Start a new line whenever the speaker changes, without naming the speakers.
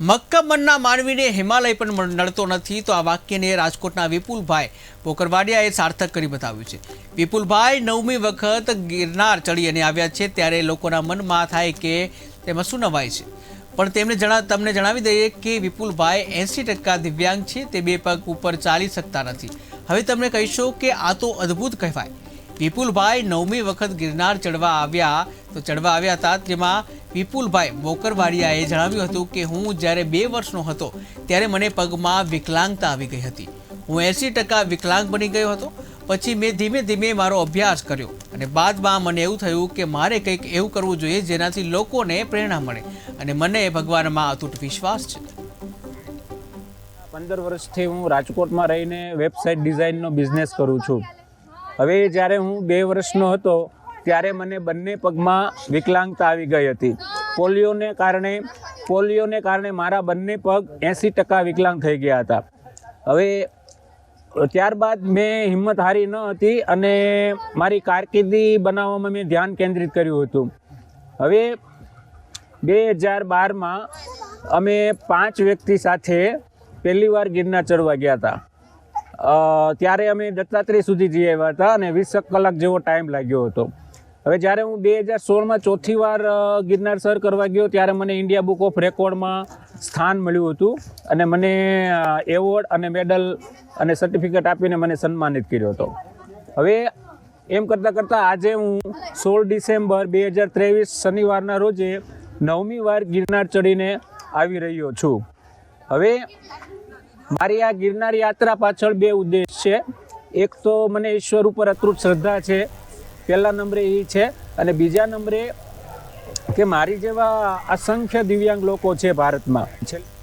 મક્કમના માનવીને હિમાલય પણ નડતો નથી, તો આ વાક્યને રાજકોટના વિપુલભાઈ પોકરવાડિયાએ સાર્થક કરી બતાવ્યું છે. વિપુલભાઈ નવમી વખત ગિરનાર ચડી અને આવ્યા છે, ત્યારે લોકોના મનમાં થાય કે તેમાં શું નવાય છે. પણ તેમણે જણા તમને જણાવી દઈએ કે વિપુલભાઈ એંસી ટકા દિવ્યાંગ છે, તે બે પગ ઉપર ચાલી શકતા નથી. હવે તમને કહીશો કે આ તો અદ્ભુત કહેવાય. વિપુલભાઈ નવમી વખત ગિરનાર ચડવા આવ્યા. તો ચડવા આવ્યા હતા. જેમાં વિપુલભાઈ મોકરવાડિયાએ જણાવ્યું હતું કે, હું જ્યારે બે વર્ષનો હતો, ત્યારે મને પગમાં વિકલાંગતા આવી ગઈ હતી. હું એંસી ટકા વિકલાંગ બની ગયો હતો. પછી મેં ધીમે ધીમે મારો અભ્યાસ કર્યો અને બાદમાં મને એવું થયું કે, મારે કંઈક એવું કરવું જોઈએ જેનાથી લોકોને પ્રેરણા મળે અને મને ભગવાનમાં અતૂટ વિશ્વાસ છે.
પંદર વર્ષથી હું રાજકોટમાં રહીને વેબસાઇટ ડિઝાઇનનો બિઝનેસ કરું છું. હવે જ્યારે હું બે વર્ષનો હતો, ત્યારે મને બંને પગમાં વિકલાંગતા આવી ગઈ હતી. પોલિયોને કારણે પોલિયોને કારણે મારા બંને પગ એંસી ટકા વિકલાંગ થઈ ગયા હતા. હવે, ત્યારબાદ મેં હિંમત હારી ન હતી અને મારી કારકિર્દી બનાવવામાં મેં ધ્યાન કેન્દ્રિત કર્યું હતું. હવે, બે હજાર બારમાં અમે પાંચ વ્યક્તિ સાથે પહેલી વાર ગિરનાર ચડવા ગયા હતા. ત્યારે અમે દત્તાત્રેય સુધી જઈ આવ્યા હતા અને વીસ કલાક જેવો ટાઈમ લાગ્યો હતો. હવે જ્યારે હું બે હજાર સોળમાં ચોથી વાર ગિરનાર સર કરવા ગયો ત્યારે મને ઇન્ડિયા બુક ઓફ રેકોર્ડમાં સ્થાન મળ્યું હતું અને મને એવોર્ડ અને મેડલ અને સર્ટિફિકેટ આપીને મને સન્માનિત કર્યો હતો. હવે એમ કરતાં કરતાં આજે હું સોળ ડિસેમ્બર બે હજાર ત્રેવીસ શનિવારના રોજે નવમી વાર ગિરનાર ચડીને આવી રહ્યો છું. હવે મારી આ ગિરનાર યાત્રા પાછળ બે ઉદ્દેશ છે. એક તો મને ઈશ્વર ઉપર અતૃટ શ્રદ્ધા છે, પહેલા નંબરે એ છે અને બીજા નંબરે કે મારી જેવા અસંખ્ય દિવ્યાંગ લોકો છે ભારતમાં.